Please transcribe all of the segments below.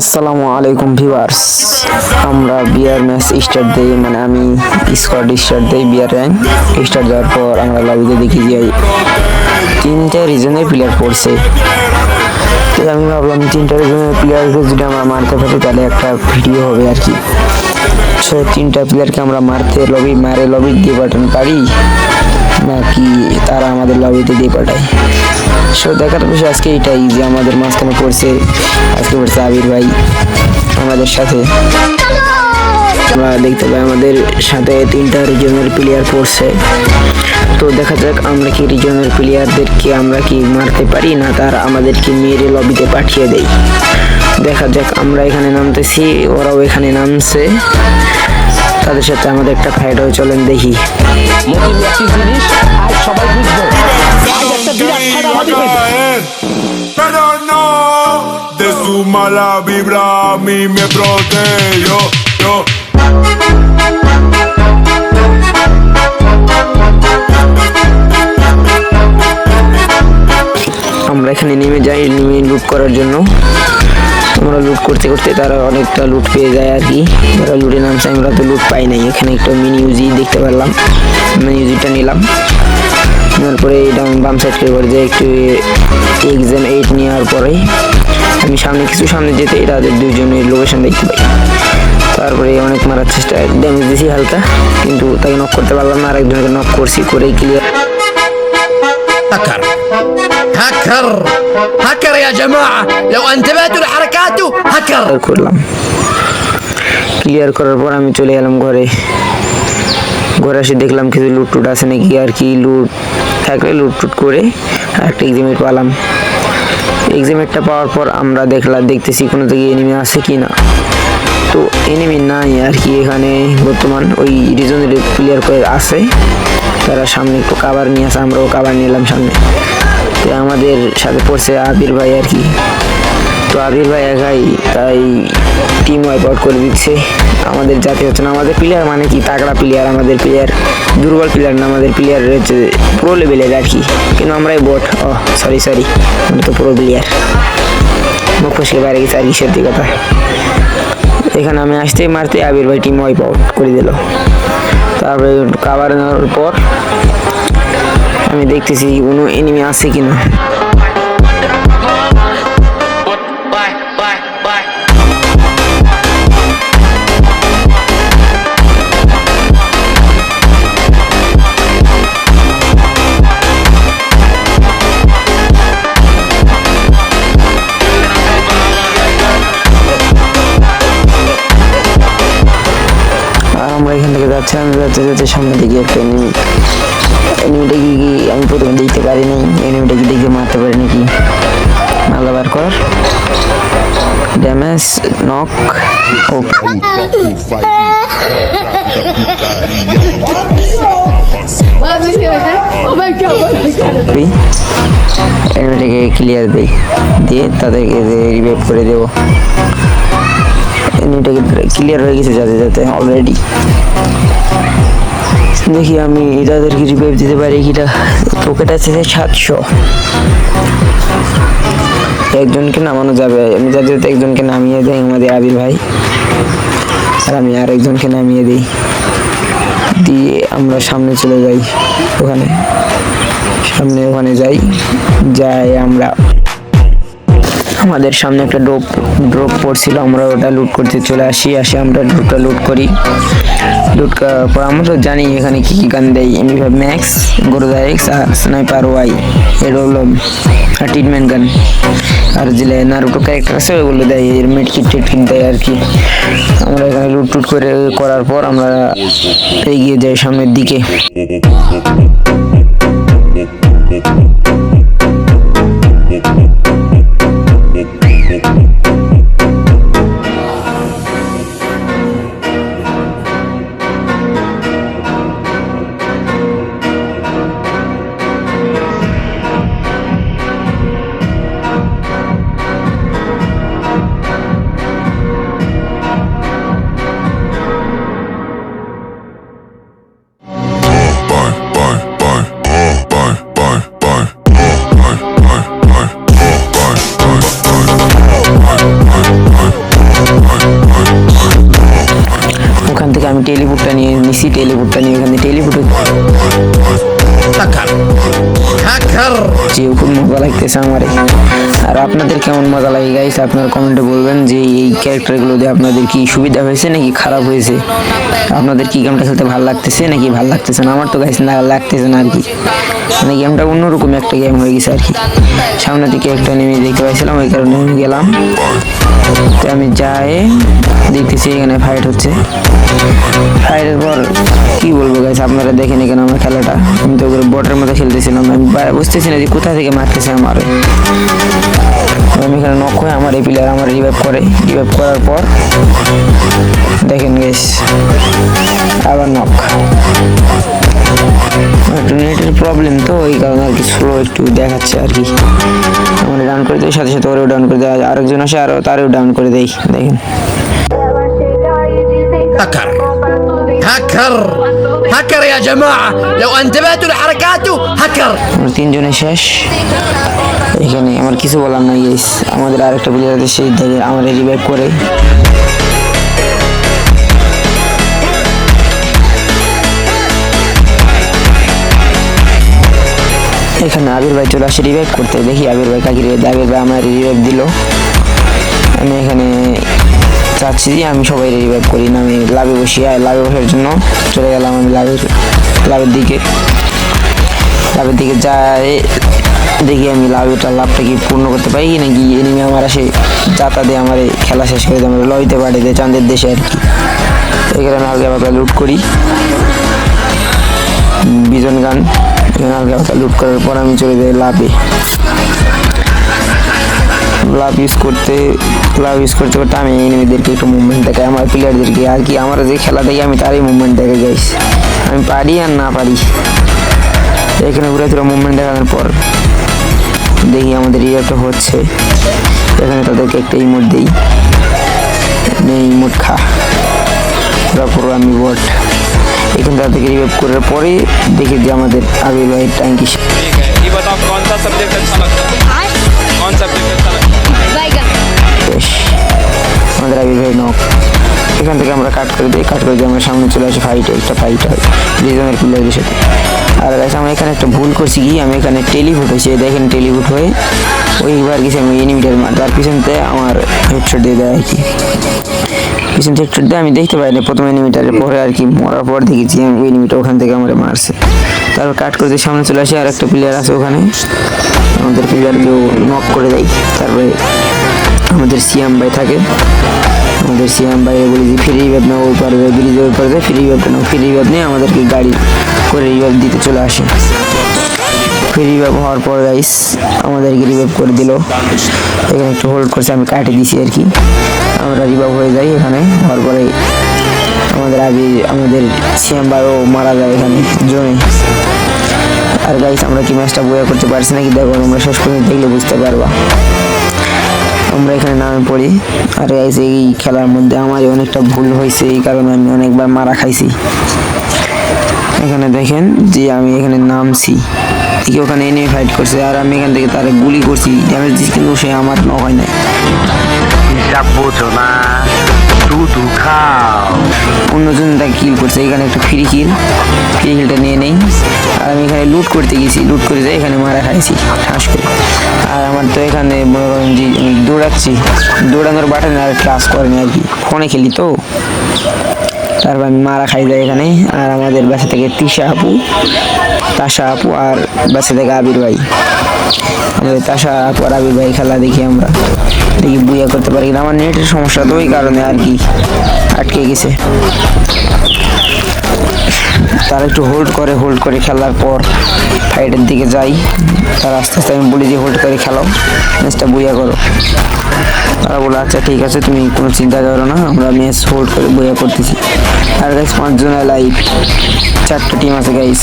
আসসালামু আলাইকুম ভিউয়ার্স। আমরা বিয়ার ম্যাচ স্টার্ট দিই মানে আমি স্কোয়াড স্টার্ট দিই বিয়ার র্যাঙ্ক। স্টার্ট দেওয়ার পর আমরা লবিতে দেখি যে তিনটা রিজনের প্লেয়ার পড়ছে। তো আমি ভাবলাম তিনটা রিজনের প্লেয়ারকে যদি আমরা মারতে পারি, তাহলে একটা ভিডিও হবে আর কি। সো তিনটা প্লেয়ারকে আমরা মারতে লবি মারে লবি দিয়ে পাঠান পারি, নাকি তারা আমাদের লবিতে দিয়ে পাঠায়? সো দেখার বিষয়, আজকে এটাই যে আমাদের মাঝখানে পড়ছে, আজকে পড়ছে আবির ভাই আমাদের সাথে। আমরা দেখতে পাই আমাদের সাথে তিনটা রিজনের প্লেয়ার পড়ছে। তো দেখা যাক আমরা কি রিজনের প্লেয়ারদেরকে আমরা কি মারতে পারি, না তার আমাদেরকে মেরে লবিতে পাঠিয়ে দেয় দেখা যাক, আমরা এখানে নামতেছি, ওরাও এখানে নামছে। তাদের সাথে আমাদের একটা ফাইট হয় চলেন দেখি। জিনিস সবাই বুঝবে। বিরাট ফাটাফাটি হয়েছে Pero no, de su mala vibra a mí me protegió. Yo, আমরা এখানে নেমে যাই নেমে লুট করার জন্য। আমরা লুট করতে করতে তারা অনেকটা লুট পেয়ে যায় আর কি। তারা লুটে নামছে আমরা তো লুট পাই নাই। এখানে একটা মিনি ইউজি দেখতে পারলাম। মিনি ইউজিটা নিলাম। নেওয়ার পরে এটা আমি বাম সাইড করে যে একটু এক্সাম এইট নেওয়ার পরে আমি সামনে কিছু সামনে যেতে তাদের দুজনের লোকেশন দেখতে পাই তারপরে অনেক মারার চেষ্টা ড্যামেজ দিয়েছি হালকা কিন্তু তাকে নক করতে পারলাম না আর একজনকে নক করছি করেই ক্লিয়ার هكر هكر هكر يا جماعة لو انتبهتوا لحركاته هكر ক্লিয়ার করলাম ক্লিয়ার করার পর আমি চলে গেলাম ঘরে ঘরে এসে দেখলাম কিছু লুট টুট আছে নাকি আর কি লুট থাকলে লুটটুট করে একটা এক্সামেট পালাম। এক্সামেটটা পাওয়ার পর আমরা দেখলাম দেখতেছি কোনো থেকে এনিমি আছে কি না তো এনিমি নাই আর কি এখানে বর্তমান ওই রিজনের প্লেয়ার করে আছে। তারা সামনে একটু কাবার নিয়ে আসে আমরাও কাবার নিলাম সামনে। তো আমাদের সাথে পড়ছে আবির ভাই আর কি। তো আবির ভাই একাই, তাই টিম ওয়াইপ আউট করে দিচ্ছে। আমাদের জাতি হচ্ছে না, আমাদের প্লেয়ার মানে কি? তাগড়া প্লেয়ার আমাদের প্লেয়ার দুর্বল প্লেয়ার না, আমাদের প্লেয়ার হচ্ছে প্রো লেভেলের আর কি। কিন্তু আমরাই বট ও সরি সরি আমরা তো প্রো প্লেয়ার মুখ ফসকে বাইরে গেছে আর কি, সত্যি কথা। এখানে আমি আসতে মারতে আবির ভাই টিম ওয়াইপ আউট করে দিল। তারপরে কাবার নেওয়ার পর আমি দেখতেছি কোনো এনিমি আছে কিনা। যাচ্ছে যাচ্ছে সামনে দিকে একটা এনিমি এনিমিটা কি কি আমি প্রথমে দেখতে পারিনি নাই এনিমিটা কি দেখে মারতে পারি নাকি? মালা বার কর। ড্যামেজ নক এনিমিটাকে ক্লিয়ার দেই দিয়ে তাদেরকে রিভাইভ করে দেবো। এনিমিটাকে ক্লিয়ার হয়ে গেছে যাতে যাতে অলরেডি দেখি আমি তাদেরকে রিভাইভ দিতে পারি কিনা। পকেট আছে সাতশো। একজনকে নামানো যাবে। আমি যাতে একজনকে নামিয়ে দেয় আমাদের আবির ভাই। আর আমি আর একজনকে নামিয়ে দিই। দিয়ে আমরা সামনে চলে যাই ওখানে। সামনে ওখানে যাই। যাই আমরা। আমাদের সামনে একটা ড্রপ ড্রপ পড়ছিল, আমরা ওটা লুট করতে চলে আসি, আসে আমরা ড্রপটা লুট করি। লুট করার পর আমরা তো জানি এখানে কী কী গান দেয় এমনি ম্যাক্স গোরদা এক্স আর স্নাইপার ওয়াই এটা হলো ট্রিটমেন্ট গান আর যে নারুটো ক্যারেক্টার আছে ওইগুলো দেয়, এর মেড কিট টেট কিট দেয় আর কি। আমরা এখানে লুট টুট করে, করার পর আমরা এগিয়ে যাই সামনের দিকে। লাগতেছে আমারে। আর আপনাদের কেমন মজা লাগে গাইস আপনার কমেন্টে বলবেন যে এই ক্যারেক্টারগুলো দিয়ে আপনাদের কি সুবিধা হয়েছে নাকি খারাপ হয়েছে? আপনাদের কি গেমটা খেলতে ভালো লাগতেছে নাকি ভালো লাগতেছে না? আমার তো গাইস না, লাগতেছে না আর কি। মানে গেমটা অন্যরকম একটা গেম হয়ে গেছে আর কি। সামনে থেকে একটা নেমে দেখতে পাইছিলাম, ওই কারণে আমি গেলাম। তো আমি যাই, দেখতেছি এখানে ফাইট হচ্ছে। ফাইটের পর কি বলব গাইস আপনারা দেখেন এখানে আমার খেলাটা। আমি তো ওগুলো বটের মতো খেলতেছিলাম, আমি বুঝতেছি না যে কোথা থেকে মারতেছে আমার। আমি এখানে নক হয়ে আমার এই প্লেয়ার আমার রিভাইভ করে। রিভাইভ করার পর, দেখেন গাইস আবার নক নেটের প্রবলেম তো ওই কারণে আর কি স্লো একটু দেখাচ্ছে আর কি। আমরা ডাউন করে দিই সাথে সাথে ওরেও ডাউন করে দেয় আরেকজন আসে আরও তারেও ডাউন করে দেই দেখেন। هكر هكر هكر يا جماعة لو انتبهتوا لحركاته هكر আমরা তিনজনে শেষ এখানে আমার কিছু বলার নাই গাইস আমাদের আরেকটা প্লেয়ার আছে সেই দেখে আমার রিভাইভ করে এখানে আবির ভাই চলে আসে রিভাইভ করতে দেখি আবির ভাই কাকি রিভাইভ আবির ভাই আমার রিভাইভ দিল আমি এখানে চাচ্ছি যে আমি সবাই রিভাইভ করি না, আমি লাভে বসি আর লাভে বসার জন্য চলে গেলাম আমি লাভের লাভের দিকে। লাভের দিকে যাই, দেখি আমি লাভটা লাভটা কি পূর্ণ করতে পারি কি নাকি এনিমি আমার আসে যাতা দিয়ে আমার খেলা শেষ করে আমরা লইতে পারে দিয়ে চাঁদের দেশে আর কি। এই কারণে হালকা পাতলা লুট করি। বিজন গান হালকা পাতলা লুট করার পর আমি চলে যাই লাভে ক্লাব ইউজ করতে ক্লাব ইউজ করতে করতে আমি এনিমিদেরকে একটু মুভমেন্ট দেখাই আমার প্লেয়ারদেরকে আর কি আমার যে খেলা দেখি আমি তারই মুভমেন্ট দেখে যাই। আমি পারি আর না পারি। এখানে ঘুরে তোরা মুভমেন্ট দেখানোর পর দেখি আমাদের ইয়েটা হচ্ছে। এখানে তাদেরকে একটা ইমোট দিই। ইমোট খা। ওরা পুরো আমি বট এখানে তাদেরকে রিভাইভ করার পরে দেখি যে আমাদের আগের ভাইয়ের টাইম কি সাবজেক্ট আচ্ছা সাবজেক্ট আমাদের আবির ভাই নক এখান থেকে আমরা কাট করে দিই। কাট করে দিয়ে আমরা সামনে চলে আসি ফাইট একটা ফাইট হয়। দুজনের প্লেয়ারদের সাথে। আর গাছ আমি এখানে একটা ভুল করছি কি? আমি এখানে টেলিভুট হয়েছি। দেখেন টেলিভুট হয়ে ওইবার গেছি আমি এনিমিটার তার পিছনতে আমার হেডশট দিয়ে দেয় আর কি। পিছন থেকে হেডশট দিয়ে, আমি দেখতে পাইনি। প্রথম এনিমিটারের পরে আর কি মরার পর দেখেছি আমি এনিমিটা ওখান থেকে আমার মারছে। তারপর কাট করে দিয়ে সামনে চলে আসি। আর একটা প্লেয়ার আছে ওখানে। আমাদের প্লেয়ারকেও নক করে দেয়। তারপরে আমাদের সিয়াম ভাই থাকে। আমাদের সিয়াম ভাই বলি যে, ফ্রি রিভাইভ নাও ওই পারে ব্রিজের ওই পারে ফ্রি রিভাইভ নাও, ফ্রি রিভাইভ নিয়ে আমাদেরকে গাড়ি করে রিভাইভ দিতে চলে আসে। ফ্রি রিভাইভ হওয়ার পর গাইস আমাদেরকে রিভাইভ করে দিল। এখানে একটু হোল্ড করছে, আমি কাটে দিছি আর কি। আমরা রিভাইভ হয়ে যাই এখানে, হওয়ার পরে আমাদের আগে আমাদের সিয়াম ভাইও মারা যায় এখানে, জমে। আর গাইস আমরা কি ম্যাচটা বইয়া করতে পারছি নাকি? দেখো আমরা শেষ পর্যন্ত দেখলে বুঝতে পারবা। আমরা এখানে নামে পড়ি। আর যে এই খেলার মধ্যে আমারই অনেকটা ভুল হয়েছে, এই কারণে আমি অনেকবার মারা খাইছি। এখানে দেখেন যে আমি এখানে নামছি। ঠিক ওখানে এনে ফাইট করছে, আর আমি এখান থেকে তারা গুলি করছি। ড্যামেজ দিচ্ছি কিন্তু সে আমার নয় নাই। বোঝো না। শুধু খাও। অন্যজন তাকে কিল করছে, এখানে একটা ফ্রি কিল ফ্রি কিলটা নিয়ে নেই। আর আমি এখানে লুট করতে গেছি লুট করে যাই এখানে মারা খাইছি ঠাস করে। আর আমার তো এখানে মনে করেন যে দৌড়াচ্ছি, দৌড়ানোর বাটন আর ক্লাস করেনি আর কি। ফোনে খেলি তো? তারপর আমি মারা খাই যাই এখানে, আর আমাদের বাসা থেকে তিশা আপু, তাশা আপু আর বাসা থেকে আবির ভাই। তাশা আপু আর আবির ভাই খেলা দেখি আমরা। দেখি বুয়া করতে পারি কিনা। আমার নেটের সমস্যা তো ওই কারণে আর কি আটকে গেছে। তারা একটু হোল্ড করে হোল্ড করে খেলার পর ফাইটের দিকে যাই। তার আস্তে আস্তে আমি বলি যে হোল্ড করে খেলাও। ম্যাচটা বুয়া করো। তারা বলে আচ্ছা ঠিক আছে, তুমি কোনো চিন্তা করো না, আমরা ম্যাচ হোল্ড করে বইয়া করতেছি আর গাইস পাঁচজন লাইভ চারটা টিম আছে গাইস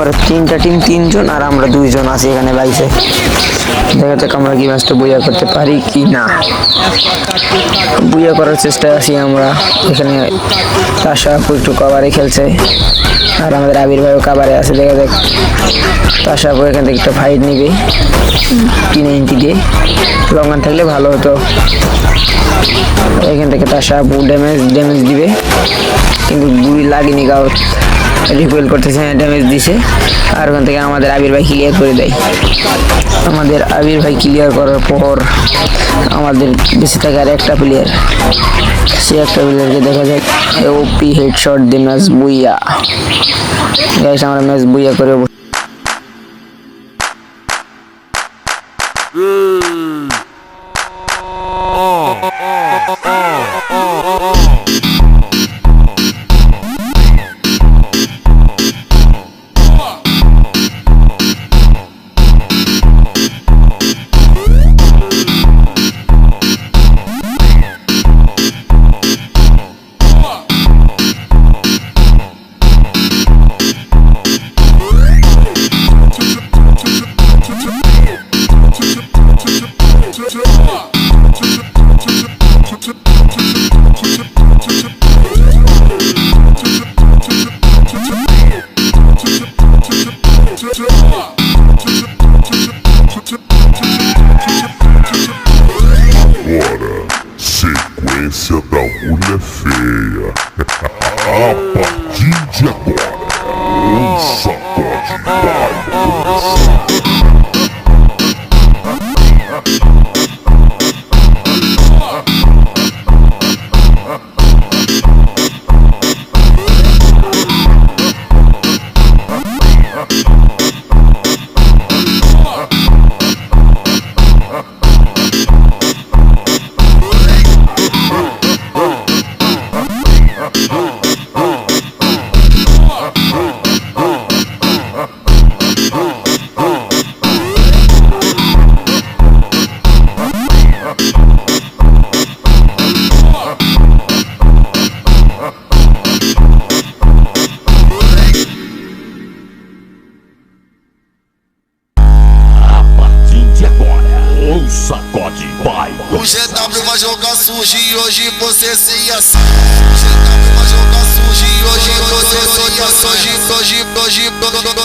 ওরা তিনটা টিম তিনজন আর আমরা দুইজন আছি এখানে বাইসে দেখা যাক আমরা কি ম্যাচটা বইয়া করতে পারি কি না। বুইয়া করার চেষ্টায় আছি আমরা। এখানে আপু একটু কভারে খেলছে। আর আমাদের আবির ভাইও কাবারে আছে, দেখা যাক। আপু এখান থেকে একটা ফাইট নিবে। টি নাইনটি দিয়ে লঙ্গান থাকলে ভালো হতো। এখান থেকে তাসা বহু ড্যামেজ ড্যামেজ দিবে। কিন্তু গুলি লাগেনি গাও রিপেল করতেছে ড্যামেজ দিছে। আর ওখান থেকে আমাদের আবির ভাই ক্লিয়ার করে দেয়। আমাদের আবির ভাই ক্লিয়ার করার পর আমাদের বেঁচে থাকে আর একটা প্লেয়ার সে একটা প্লেয়ারকে দেখা যায় ওপি হেডশট দিয়ে ম্যাচ বুইয়া। আমরা ম্যাচ বুইয়া করে feia.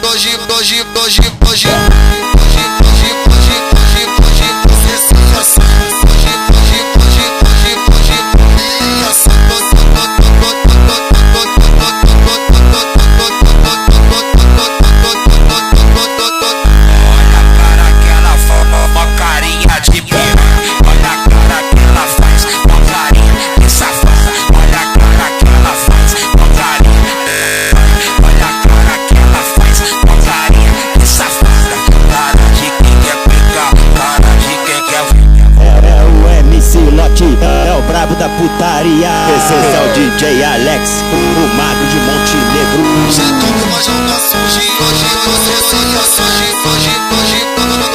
Nojinho, nojinho, nojinho, nojinho putaria. Esse é o DJ Alex, o mago de Montenegro. Já tô com uma surge, hoje você sonha, surge, surge, surge,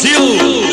Brasil.